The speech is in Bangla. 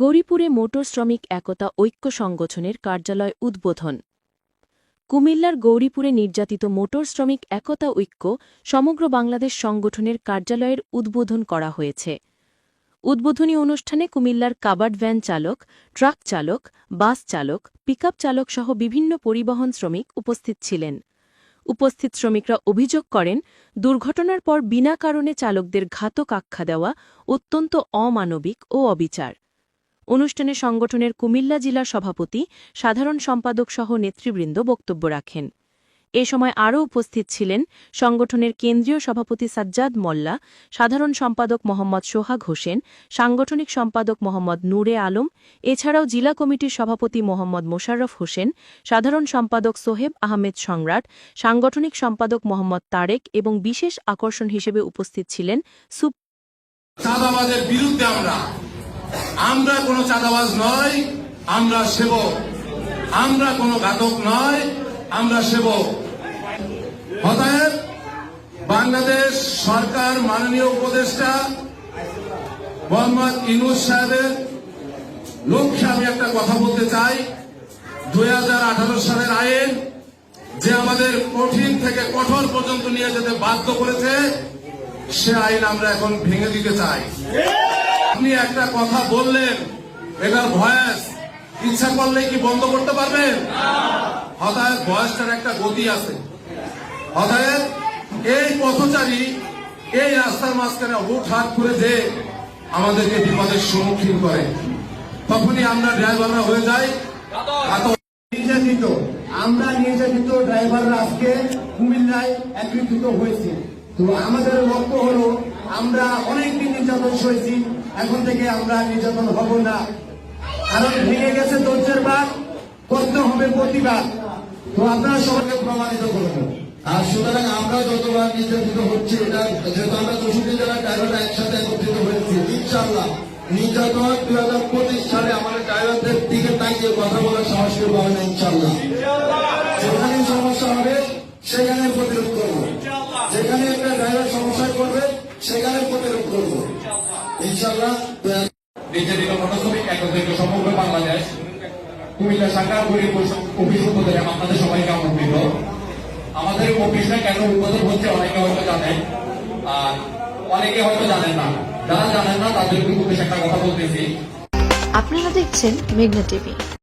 গৌরীপুরে মোটর শ্রমিক একতা ঐক্য সংগঠনের কার্যালয় উদ্বোধন। কুমিল্লার গৌরীপুরে নির্যাতিত মোটর শ্রমিক একতা ঐক্য সমগ্র বাংলাদেশ সংগঠনের কার্যালয়ের উদ্বোধন করা হয়েছে। উদ্বোধনী অনুষ্ঠানে কুমিল্লার কাবার্ড ভ্যান চালক, ট্রাক চালক, বাস চালক, পিকআপ চালক সহ বিভিন্ন পরিবহন শ্রমিক উপস্থিত ছিলেন। উপস্থিত শ্রমিকরা অভিযোগ করেন, দুর্ঘটনার পর বিনা কারণে চালকদের ঘাতক আখ্যা দেওয়া অত্যন্ত অমানবিক ও অবিচার। অনুষ্ঠানে সংগঠনের কুমিল্লা জেলার সভাপতি, সাধারণ সম্পাদক সহ নেতৃবৃন্দ বক্তব্য রাখেন। এ সময় আরও উপস্থিত ছিলেন সংগঠনের কেন্দ্রীয় সভাপতি সাজ্জাদ মোল্লা, সাধারণ সম্পাদক মোহাম্মদ সোহাগ হোসেন, সাংগঠনিক সম্পাদক মোহাম্মদ নূরে আলম, এছাড়াও জেলা কমিটির সভাপতি মোহাম্মদ মোশাররফ হোসেন, সাধারণ সম্পাদক সোহেব আহমেদ সম্রাট সাংগঠনিক সম্পাদক মোহাম্মদ তারেক এবং বিশেষ আকর্ষণ হিসেবে উপস্থিত ছিলেন সুপ বিরুদ্ধে আমরা আমরা কোনো চাঁদাবাজ নয়, আমরা সেবক। আমরা কোনো ঘাতক নয়, আমরা সেবক। অতএব বাংলাদেশ সরকার মাননীয় উপদেষ্টা মোহাম্মদ ইনুস সাহেবের লক্ষ্যে আমি একটা কথা বলতে চাই। দু হাজার আঠারো সালের আইন যে আমাদের কঠিন থেকে কঠোর পর্যন্ত নিয়ে যেতে বাধ্য করেছে, সে আইন আমরা এখন ভেঙে দিতে চাই। আপনি একটা কথা বললেন, এটার ভয়েস ইচ্ছা করলে কি বন্ধ করতে পারবেন? অতএব ভয়েসটার একটা গতি আছে। অতএব এই পথচারী এই রাস্তার মাঝখানে হুট হাত করে যে আমাদেরকে বিপদের সম্মুখীন করে, তখনই আমরা ড্রাইভাররা হয়ে যাই। নির্যাতিত, আমরা নির্যাতিত ড্রাইভাররা আজকে কুমিল্লায় একত্রিত হয়েছি। তো আমাদের লক্ষ্য হলো, আমরা অনেকদিন নির্যাতন সয়েছি এখন থেকে আমরা নির্যাতন হব না। কারণ ভেঙে গেছে ধৈর্যের বাদ করতে হবে প্রতিবাদ। তো আপনারা সবাইকে প্রমাণিত করবেন আর সুতরাং আমরা যতবার নির্যাতিত হচ্ছে, এটা যেহেতু আমরা চৌষট্টি জেলার ড্রাইভাররা একসাথে একত্রিত হয়েছি ইনশাল্লাহ নির্যাতন দুই হাজার পঁচিশ সালে আমাদের ড্রাইভারদের দিকে তাকিয়ে কথা বলার সাহস পাবে না ইনশাল্লাহ যেখানে সমস্যা হবে, সেখানে প্রতিরোধ করব। যেখানে একটা ড্রাইভার সমস্যা করবে সেখানে প্রতিরোধ ইনশাল্লাহ বাংলাদেশ আমাদের অফিসটা কেন উদ্বোধন হচ্ছে অনেকে হয়তো জানেন আর অনেকে হয়তো জানেন না। যারা জানেন না, তাদের একটা কথা বলতেছি। আপনারা দেখছেন মেঘনা টিভি।